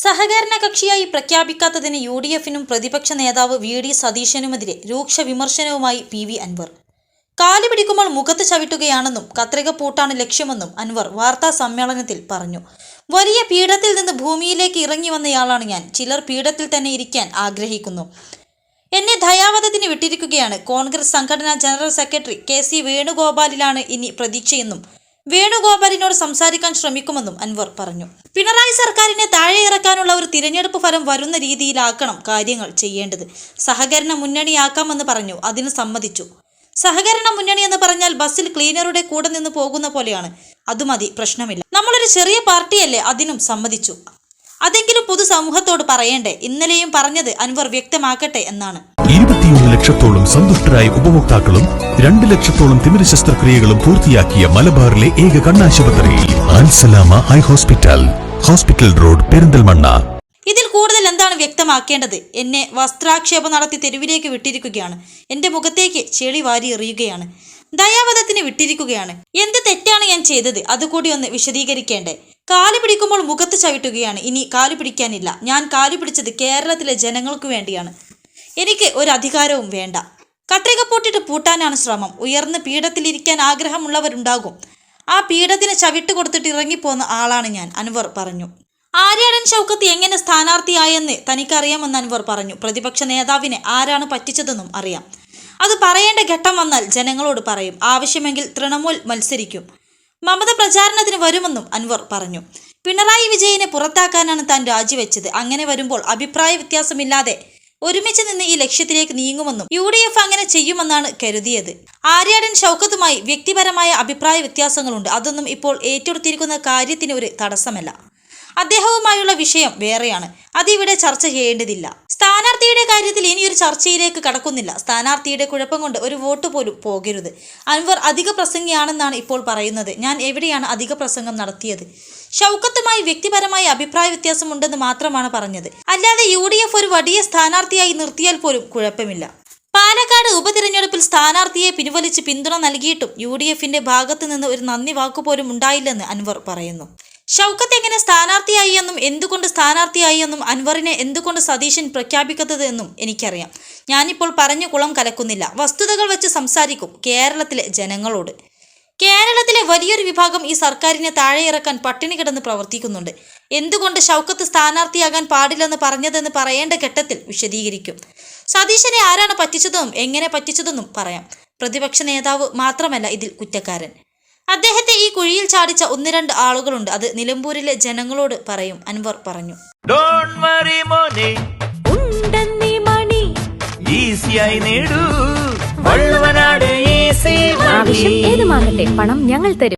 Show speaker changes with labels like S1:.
S1: സഹകരണ കക്ഷിയായി പ്രഖ്യാപിക്കാത്തതിന് U D എഫിനും പ്രതിപക്ഷ നേതാവ് വി ഡി സതീശനുമെതിരെ രൂക്ഷ വിമർശനവുമായി പി വി അൻവർ. കാൽ പിടിക്കുമ്പോൾ മുഖത്ത് ചവിട്ടുകയാണെന്നും കത്രിക പൂട്ടാണ് ലക്ഷ്യമെന്നും അൻവർ വാർത്താ സമ്മേളനത്തിൽ പറഞ്ഞു. വലിയ പീഠത്തിൽ നിന്ന് ഭൂമിയിലേക്ക് ഇറങ്ങി വന്നയാളാണ് ഞാൻ. ചിലർ പീഠത്തിൽ തന്നെ ഇരിക്കാൻ ആഗ്രഹിക്കുന്നു. എന്നെ ദയാവധത്തിന് വിട്ടിരിക്കുകയാണ്. കോൺഗ്രസ് സംഘടനാ ജനറൽ സെക്രട്ടറി കെ സി വേണുഗോപാലിലാണ് ഇനി പ്രതീക്ഷയെന്നും വേണുഗോപാലിനോട് സംസാരിക്കാൻ ശ്രമിക്കുമെന്നും അൻവർ പറഞ്ഞു. പിണറായി സർക്കാരിനെ താഴെ ഇറക്കാനുള്ള ഒരു തിരഞ്ഞെടുപ്പ് ഫലം വരുന്ന രീതിയിലാക്കണം കാര്യങ്ങൾ ചെയ്യേണ്ടത്. സഹകരണ മുന്നണിയാക്കാമെന്ന് പറഞ്ഞു അതിന് സമ്മതിച്ചു. സഹകരണ മുന്നണി എന്ന് പറഞ്ഞാൽ ബസ്സിൽ ക്ലീനറുടെ കൂടെ നിന്ന് പോകുന്ന പോലെയാണ്. അതുമതി പ്രശ്നമില്ല. നമ്മളൊരു ചെറിയ പാർട്ടിയല്ലേ അതിനും സമ്മതിച്ചു. അതെങ്കിലും പൊതുസമൂഹത്തോട് പറയേണ്ടേ? ഇന്നലെയും പറഞ്ഞത് അൻവർ വ്യക്തമാക്കട്ടെ എന്നാണ്.
S2: ഇരുപത്തിയൊന്ന് ലക്ഷത്തോളം സന്തുഷ്ടരായ ഉപഭോക്താക്കളും രണ്ട് ലക്ഷത്തോളം തിമിര ശസ്ത്രക്രിയകളും പൂർത്തിയാക്കിയ മലബാറിലെ ഏക കണ്ണാശുപത്രി Al Salama eye hospital hospital road Perinthalmanna.
S1: ഇതിൽ കൂടുതൽ എന്താണ് വ്യക്തമാക്കേണ്ടത്? എന്നെ വസ്ത്രാക്ഷേപം നടത്തി തെരുവിലേക്ക് വിട്ടിരിക്കുകയാണ്. എന്റെ മുഖത്തേക്ക് ചെളി വാരി എറിയുകയാണ്. ദയാവധത്തിന് വിട്ടിരിക്കുകയാണ്. എന്ത് തെറ്റാണ് ഞാൻ ചെയ്തത്? അതുകൂടി ഒന്ന് വിശദീകരിക്കേണ്ടേ? കാൽ പിടിക്കുമ്പോൾ മുഖത്ത് ചവിട്ടുകയാണ്. ഇനി കാൽ പിടിക്കാനില്ല. ഞാൻ കാൽ പിടിച്ചത് കേരളത്തിലെ ജനങ്ങൾക്ക് വേണ്ടിയാണ്. എനിക്ക് ഒരു അധികാരവും വേണ്ട. കട്ടിക പൊട്ടിട്ട് പൂട്ടാനാണ് ശ്രമം. ഉയർന്ന് പീഠത്തിലിരിക്കാൻ ആഗ്രഹമുള്ളവരുണ്ടാകും. ആ പീഠത്തിന് ചവിട്ട് കൊടുത്തിട്ട് ഇറങ്ങിപ്പോന്ന ആളാണ് ഞാൻ അൻവർ പറഞ്ഞു. ആര്യാടൻ ഷൗക്കത്ത് എങ്ങനെ സ്ഥാനാർത്ഥിയായെന്ന് തനിക്കറിയാമെന്ന് അൻവർ പറഞ്ഞു. പ്രതിപക്ഷ നേതാവിനെ ആരാണ് പറ്റിച്ചതെന്നും അറിയാം. അത് പറയേണ്ട ഘട്ടം വന്നാൽ ജനങ്ങളോട് പറയും. ആവശ്യമെങ്കിൽ തൃണമൂൽ മത്സരിക്കും. മമത പ്രചാരണത്തിന് വരുമെന്നും അൻവർ പറഞ്ഞു. പിണറായി വിജയനെ പുറത്താക്കാനാണ് താൻ രാജിവെച്ചത്. അങ്ങനെ വരുമ്പോൾ അഭിപ്രായ വ്യത്യാസമില്ലാതെ ഒരുമിച്ച് നിന്ന് ഈ ലക്ഷ്യത്തിലേക്ക് നീങ്ങുമെന്നും യു ഡി എഫ് അങ്ങനെ ചെയ്യുമെന്നാണ് കരുതിയത്. ആര്യാടൻ ഷൗക്കത്തുമായി വ്യക്തിപരമായ അഭിപ്രായ വ്യത്യാസങ്ങളുണ്ട്. അതൊന്നും ഇപ്പോൾ ഏറ്റെടുത്തിരിക്കുന്ന കാര്യത്തിന് ഒരു തടസ്സമല്ല. അദ്ദേഹവുമായുള്ള വിഷയം വേറെയാണ്. അതിവിടെ ചർച്ച ചെയ്യേണ്ടതില്ല. സ്ഥാനാർത്ഥിയുടെ കാര്യത്തിൽ ഇനിയൊരു ചർച്ചയിലേക്ക് കടക്കുന്നില്ല. സ്ഥാനാർത്ഥിയുടെ കുഴപ്പം കൊണ്ട് ഒരു വോട്ട് പോലും പോകരുത്. അൻവർ അധിക പ്രസംഗിയാണെന്നാണ് ഇപ്പോൾ പറയുന്നത്. ഞാൻ എവിടെയാണ് അധിക പ്രസംഗം നടത്തിയത്? ഷൗക്കത്തുമായി വ്യക്തിപരമായ അഭിപ്രായ വ്യത്യാസമുണ്ടെന്ന് മാത്രമാണ് പറഞ്ഞത്. അല്ലാതെ യു ഒരു വലിയ സ്ഥാനാർത്ഥിയായി നിർത്തിയാൽ പോലും കുഴപ്പമില്ല. പാലക്കാട് ഉപതിരഞ്ഞെടുപ്പിൽ സ്ഥാനാർത്ഥിയെ പിൻവലിച്ച് പിന്തുണ നൽകിയിട്ടും യു ഡി എഫിന്റെ ഭാഗത്തു നിന്ന് ഒരു നന്ദി വാക്കുപോലും ഉണ്ടായില്ലെന്ന് അൻവർ പറയുന്നു. ഷൗക്കത്ത് എങ്ങനെ സ്ഥാനാർത്ഥിയായി എന്നും എന്തുകൊണ്ട് സ്ഥാനാർത്ഥിയായി എന്നും അൻവറിനെ എന്തുകൊണ്ട് സതീശൻ പ്രഖ്യാപിക്കാത്തത് എന്നും എനിക്കറിയാം. ഞാനിപ്പോൾ പറഞ്ഞു കുളം കലക്കുന്നില്ല. വസ്തുതകൾ വെച്ച് സംസാരിക്കും കേരളത്തിലെ ജനങ്ങളോട്. കേരളത്തിലെ വലിയൊരു വിഭാഗം ഈ സർക്കാരിനെ താഴെ ഇറക്കാൻ പട്ടിണി കിടന്ന് പ്രവർത്തിക്കുന്നുണ്ട്. എന്തുകൊണ്ട് ഷൗക്കത്ത് സ്ഥാനാർത്ഥിയാകാൻ പാടില്ലെന്ന് പറഞ്ഞതെന്ന് പറയേണ്ട ഘട്ടത്തിൽ വിശദീകരിക്കും. സതീശനെ ആരാണ് പറ്റിച്ചതെന്നും എങ്ങനെ പറ്റിച്ചതെന്നും പറയാം. പ്രതിപക്ഷ നേതാവ് മാത്രമല്ല ഇതിൽ കുറ്റക്കാരൻ. അദ്ദേഹത്തെ ഈ കുഴിയിൽ ചാടിച്ച ഒന്ന് രണ്ട് ആളുകളുണ്ട്. അത് നിലമ്പൂരിലെ ജനങ്ങളോട് പറയും. അൻവർ പറഞ്ഞു.
S3: ഡോണ്ട് വറി മോനെ.
S4: ഉണ്ടെന്നീ മണി.
S3: ഈസിയായി നേടൂ. വള്ളുവനാട് ഈസി
S4: ആവശ്യം ഏതുമാകട്ടെ പണം ഞങ്ങൾ തരും.